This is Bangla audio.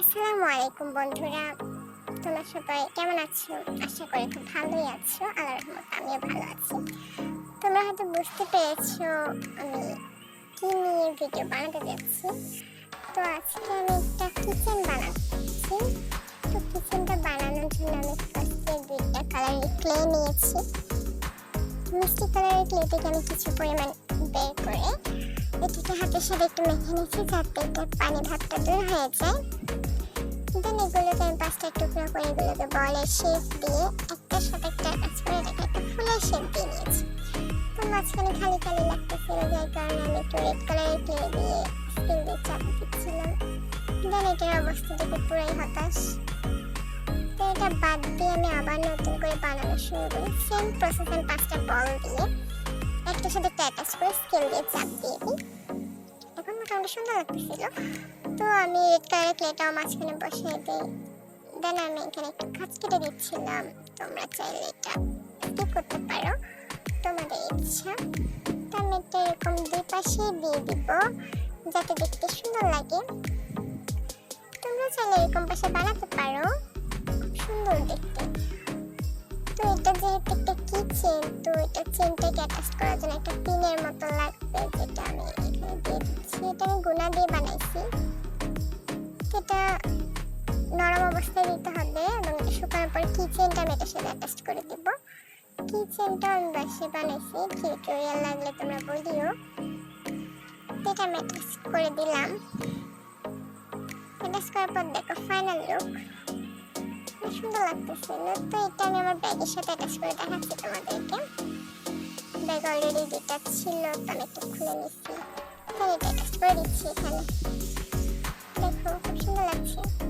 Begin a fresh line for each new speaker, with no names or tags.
আসসালামু আলাইকুম বন্ধুরা। তোমরা সবাই কেমন আছো? আশা করি খুব ভালোই আছো। আল্লাহ রহমত আমিও ভালো আছি। তোমরা হয়তো বুঝতে পেরেছ আমি কি নিয়ে ভিডিও বানাতে যাচ্ছি। তো আজকে আমি একটা কিচেন বানাচ্ছি। তো কিচেনটা বানানোর জন্য আমি ফার্স্টে দুইটা কালারের ক্লে নিয়েছি। মিষ্টি কালারের ক্লেটিকে আমি কিছু পরিমাণ বের করে হাতের সাথে একটু মেখে নিচ্ছি যাতে এটার পানি ভাবটা দূর হয়ে যায় দেন এগুলোকে আমি পাঁচটা টুকরো করে এগুলোকে বলের শেপ দিয়ে একটার সাথে একটা অ্যাটাচ করে এটাকে একটা ফুলের শেপ দিয়ে নিয়েছি। তো মাঝখানে খালি খালি লাগতেছিল যার কারণে আমি একটু রেড কালারের ক্লে দিয়ে স্কিল দিয়ে চাপ দিচ্ছিলাম। দেন এটার অবস্থা দেখে পুরাই হতাশ। তো এটা বাদ দিয়ে আমি আবার নতুন করে বানানো শুরু করি। সেম প্রসেস আমি পাঁচটা বল দিয়ে একটার সাথে একটা অ্যাটাচ করে স্কেল দিয়ে চাপ দিয়ে দিই। মোটামুটি সুন্দর লাগতেছিল তো আমি রেড কালারের ক্লেটাও মাঝখানে বসিয়ে দিই। দেন আমি এখানে একটু খাঁচ কেটে দিচ্ছিলাম। তোমরা চাইলে এটা স্কিপ করতে পারো? তোমাদের ইচ্ছা। তো আমি এটা এরকম দুই পাশে দিয়ে দিব, যাতে দেখতে সুন্দর লাগে। তোমরা চাইলে এরকম পাশে বানাতে পারো। সুন্দর দেখতে। তো এটা যেহেতু একটা কিচেন তো এটা চেনটাকে অ্যাটাচ করার জন্য একটা পিনের মতো লাগবে দিয়ে বানাইছি। এটা নরম অবস্থায় দিতে হবে এবং শুকানোর পর কিচেনটা আমি এটার সাথে অ্যাটাচ করে দিব। কিচেনটা আমি বাসে বানাইছি টিউটোরিয়াল লাগলে তোমরা বলিও। এটা আমি অ্যাটাচ করে দিলাম। অ্যাটাচ করার পর দেখো ফাইনাল লুক সুন্দর লাগতেছিল তো এটা আমি আমার ব্যাগের সাথে অ্যাটাচ করে দেখাচ্ছি তোমাদেরকে। ব্যাগ অলরেডি যেটা ছিল, তো আমি একটু খুলে নিচ্ছি। এটা করে এখানে। দেখো খুব সুন্দর লাগছে।